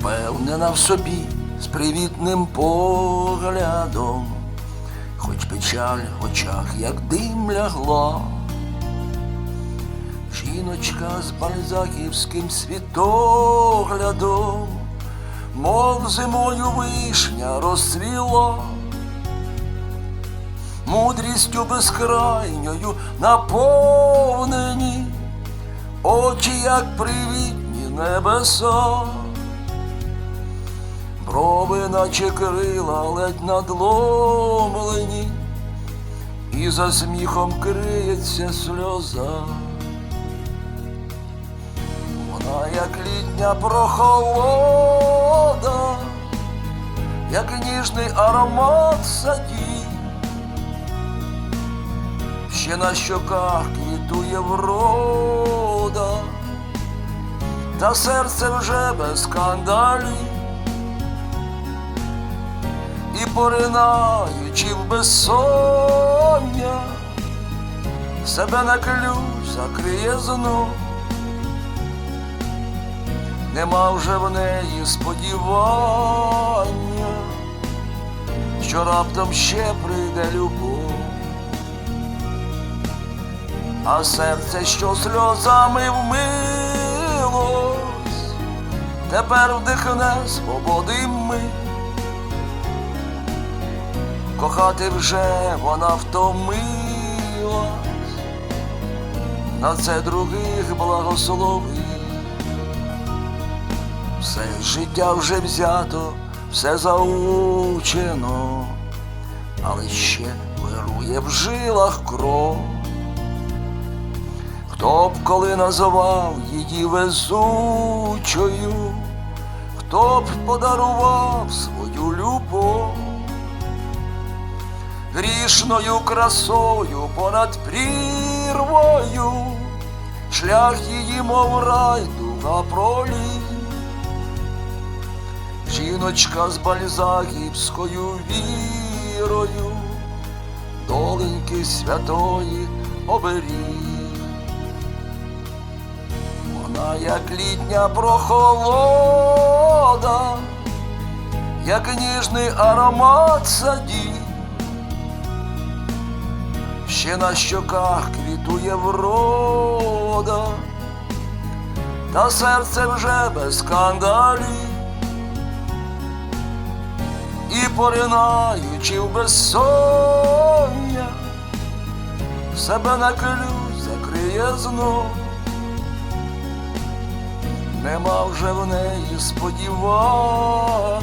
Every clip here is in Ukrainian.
впевнена в собі з привітним поглядом, хоч печаль в очах, як дим лягла. Жіночка з бальзаківським світоглядом, мов зимою вишня розцвіла, мудрістю безкрайньою наповнені, очі, як привітні небеса, брови, наче крила, ледь надломлені, і за сміхом криється сльоза. Вона як літня прохолода, як ніжний аромат садів, ще на щоках квітує врода, та серце вже без скандалів, і поринаючи в безсоння, себе на ключ закриє знов. Нема вже в неї сподівання, що раптом ще прийде любов, а серце, що сльозами вмилось, тепер вдихне свободи ми. Кохати вже вона втомилась, на це других благословить. Все життя вже взято, все заучено, але ще вирує в жилах кров. Хто б коли називав її везучою, хто б подарував свою любов, грішною красою понад прірвою, шлях її, мов райдуга проліг. Жіночка з бальзаківською вірою, доленьки святої оберіг. Вона, як літня прохолода, як ніжний аромат садів, ще на щоках квітує врода, та серце вже без скандалів. І поринаючи в безсоння, себе на ключ закриє знов. Нема вже в неї сподівання,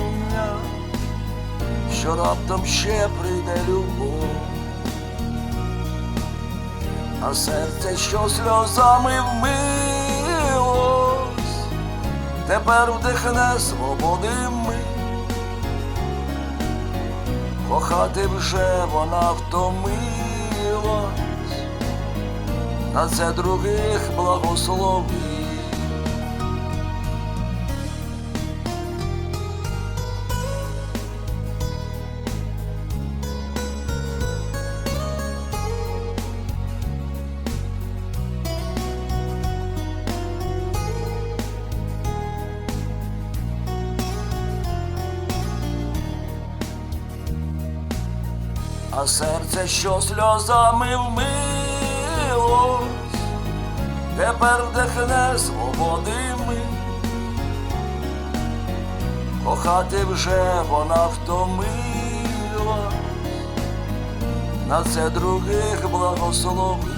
що раптом ще прийде любов, а серце, що сльозами вмилось, тепер вдихне свободи ми, Кохати вже вона втомилась, на це других благословить. А серце, що сльозами вмилось, тепер вдихне свободи ми. Кохати вже вона втомила, на це других благословить.